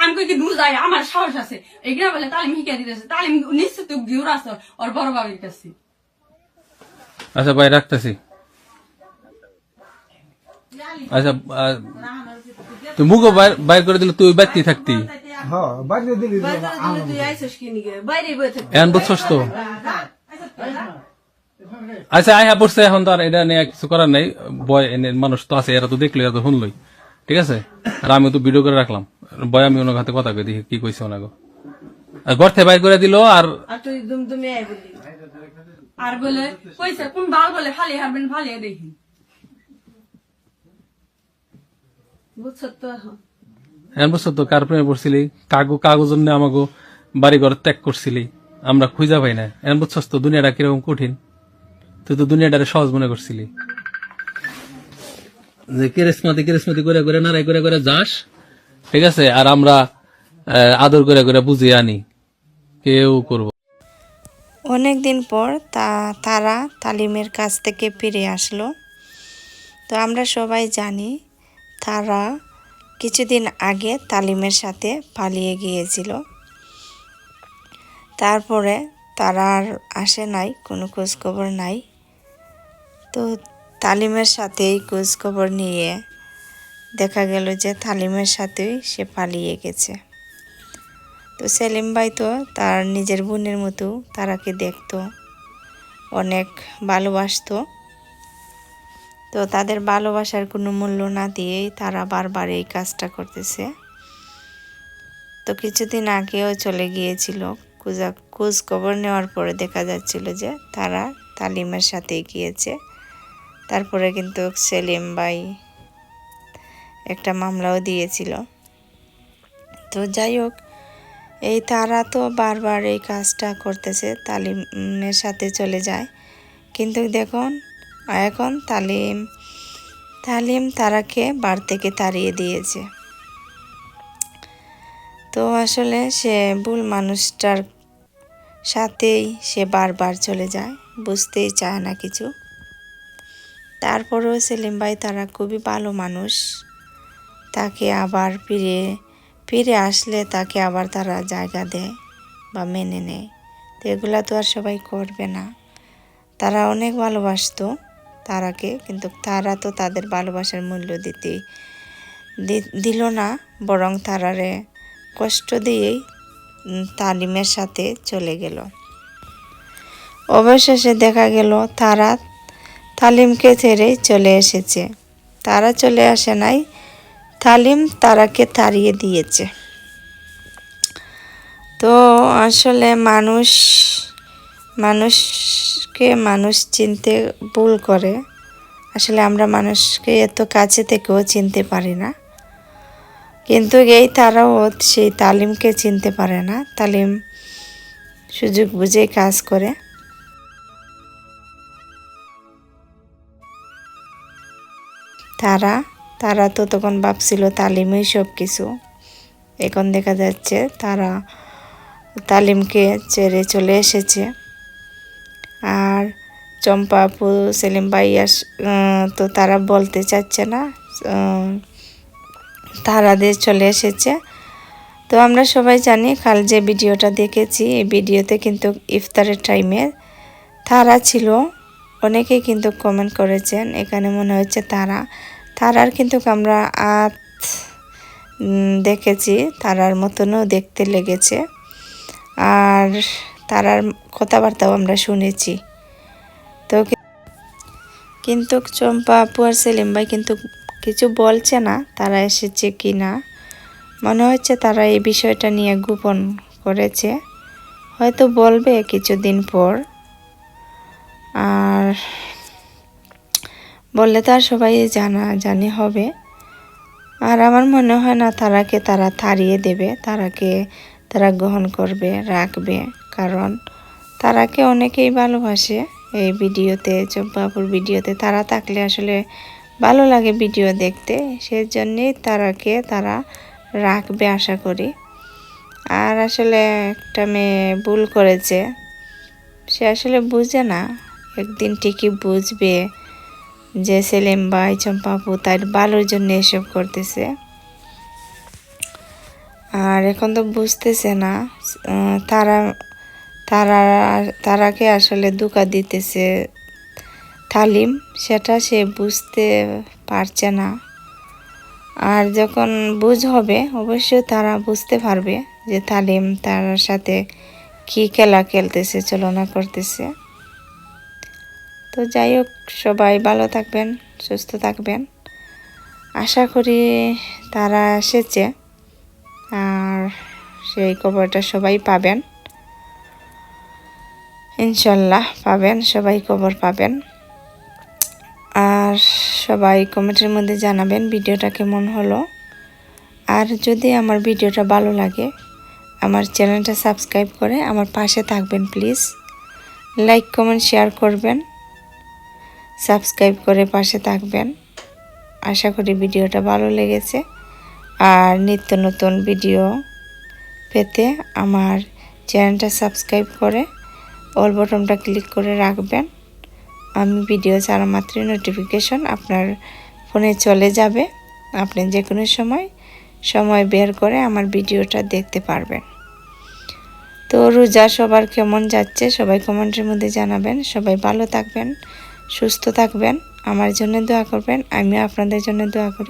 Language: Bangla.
আমি কই কি দূর যাই আমার সাহস আছে। এগুলা বলে তালিম শিখে দিতেছে তালিম নিশ্চিত আছে ওর বড় বাবির কাছে। আচ্ছা ভাই রাখতেছি। আচ্ছা তুই মুখও বাইর করে দিলে তুই বাইতেই থাকতি। হ্যাঁ এখন বুঝছস তো। আচ্ছা আইহা পড়ছে এখন তো আর এটা নিয়ে কিছু করার নাই। বয় এনে মানুষ তো আছে এরা তো দেখল এরা তো শুনলই। ঠিক আছে? আর আমি তো ভিডিও করে রাখলাম। বয় আমি ওনার হাতে কথা কই দেখি কি কইছে ওনাকে আর ঘর থেকে বাইর করে দিল আর আর তুই দুম আই বলি। আর বলে কইছে কোন বাল বলে ফালি হারবেন দেখি। বুঝছ তো এখন। এখন তো কার প্রেমে পড়ছিলি কাগু কাগজ জন্য আমাকে বাড়ি ঘর ত্যাগ করছিলি আমরা খুঁজা পাই না এখন বুঝছস তো দুনিয়াটা কীরকম কঠিন। তুই তো দুনিয়াটারে সহজ মনে করছিলি। যে কেরেসমাতি কেরেসমাতি করে করে নাড়াই করে করে যাস ঠিক আছে? আর আমরা আদর করে করে বুঝিয়ে আনি। কেউ করব অনেক দিন পর তা, তারা তালিমের কাছ থেকে ফিরে আসলো। তো আমরা সবাই জানি তারা কিছুদিন আগে তালিমের সাথে পালিয়ে গিয়েছিল। তারপরে তারা আর আসে নাই, কোনো খোঁজখবর নাই। তো তালিমের সাথেই খোঁজখবর নিয়ে দেখা গেল যে তালিমের সাথেই সে পালিয়ে গেছে। তো সেলিম ভাই তো তার নিজের বোনের মতো তারাকে দেখত, অনেক ভালোবাসতো। তো তাদের ভালোবাসার কোনো মূল্য না দিয়েই তারা বারবার এই কাজটা করতেছে। তো কিছুদিন আগেও চলে গিয়েছিল, খোঁজা খোঁজ খবর নেওয়ার পরে দেখা যাচ্ছিল যে তারা তালিমের সাথে গিয়েছে। তারপরে কিন্তু সেলিম ভাই একটা মামলাও দিয়েছিল। তো যাই হোক, এই তারা তো বারবার এই কাজটা করতেছে, তালিমের সাথে চলে যায়। কিন্তু দেখুন, এখন তালিম তালিম তারাকে বার থেকে তাড়িয়ে দিয়েছে। তো আসলে সে ভুল মানুষটার সাথেই সে বারবার চলে যায়, বুঝতেই চায় না কিছু। তারপরেও সেলিম ভাই তারা খুবই ভালো মানুষ। তাকে আবার ফিরে ফিরে আসলে তাকে আবার তারা জায়গা দেয় বা মেনে নেয়। তো এগুলা তো আর সবাই করবে না। তারা অনেক ভালোবাসতো তারাকে, কিন্তু তারা তো তাদের ভালোবাসার মূল্য দিতে দিল না, বরং তারারে কষ্ট দিয়েই তালিমের সাথে চলে গেল। অবশেষে দেখা গেল তারা তালিমকে ছেড়েই চলে এসেছে। তারা চলে আসে নাই তালিম তারাকে তাড়িয়ে দিয়েছে। তো আসলে মানুষ, মানুষকে মানুষ চিনতে ভুল করে। আসলে আমরা মানুষকে এত কাছে থেকেও চিনতে পারি না। কিন্তু এই তারাও সেই তালিমকে চিনতে পারে না। তালিম সুযোগ বুঝে কাজ করে। তারা তারা তো তখন ভাবছিল তালিমই সব কিছু এখন দেখা যাচ্ছে তারা তালিমকে ছেড়ে চলে এসেছে। আর চম্পা আপু সেলিম ভাই আস- উম, তো তারা বলতে চাচ্ছে না তারাদের চলে এসেছে। তো আমরা সবাই জানি কাল যে ভিডিওটা দেখেছি এই ভিডিওতে কিন্তু ইফতারের টাইমে তারা ছিল। অনেকেই কিন্তু কমেন্ট করেছেন এখানে মনে হচ্ছে তারা তারার কিন্তু আমরা আত দেখেছি। তারার মতনও দেখতে লেগেছে। আর তারার কথাবার্তাও আমরা শুনেছি। তো কিন্তু চম্পা আপু আর সেলিম ভাই কিন্তু কিছু বলছে না, তারা এসেছে কি না। মনে হচ্ছে তারা এই বিষয়টা নিয়ে গোপন করেছে। হয়তো বলবে কিছুদিন পর। আর বললে তো আর সবাই জানা, জানি হবে। আর আমার মনে হয় না তারাকে তারা তাড়িয়ে দেবে, তারাকে তারা গ্রহণ করবে, রাখবে। কারণ তারাকে অনেকেই ভালোবাসে এই ভিডিওতে, চম্পাপুর ভিডিওতে। তারা থাকলে আসলে ভালো লাগে ভিডিও দেখতে। সেজন্যেই তারাকে তারা রাখবে আশা করি। আর আসলে একটা মেয়ে ভুল করেছে, সে আসলে বুঝে না। একদিন ঠিকই বুঝবে। যে সেলিম ভাই চম্পাপু তার ভালোর জন্য এসব করতেছে। আর এখন তো বুঝতেছে না তারা তারা, তারাকে আসলে দুকা দিতেছে তালিম, সেটা সে বুঝতে পারছে না। আর যখন বুঝ হবে, অবশ্যই তারা বুঝতে পারবে যে তালিম তার সাথে কি খেলা খেলতেছে চলনা করতেছে। তো যাই হোক, সবাই ভালো থাকবেন, সুস্থ থাকবেন। আশা করি তারা এসেছে, আর সেই খবরটা সবাই পাবেন। ইনশাল্লাহ পাবেন, সবাই খবর পাবেন। আর সবাই কমেন্টের মধ্যে জানাবেন ভিডিওটা কেমন হলো। আর যদি আমার ভিডিওটা ভালো লাগে, আমার চ্যানেলটা সাবস্ক্রাইব করে আমার পাশে থাকবেন, প্লিজ। লাইক, কমেন্ট, শেয়ার করবেন। সাবস্ক্রাইব করে পাশে থাকবেন। আশা করি ভিডিওটা ভালো লেগেছে। আর নিত্য নতুন ভিডিও পেতে আমার চ্যানেলটা সাবস্ক্রাইব করে অল বটনটা ক্লিক করে রাখবেন। আমি ভিডিও ছাড়া মাত্রই নোটিফিকেশন আপনার ফোনে চলে যাবে। আপনি যে কোনো সময় সময় বের করে আমার ভিডিওটা দেখতে পারবেন। তো রোজা সবার কেমন যাচ্ছে সবাই কমেন্টের মধ্যে জানাবেন। সবাই ভালো থাকবেন। সুস্থ থাকবেন আমার জন্য দোয়া করবেন আমিও আপনাদের জন্য দোয়া করি।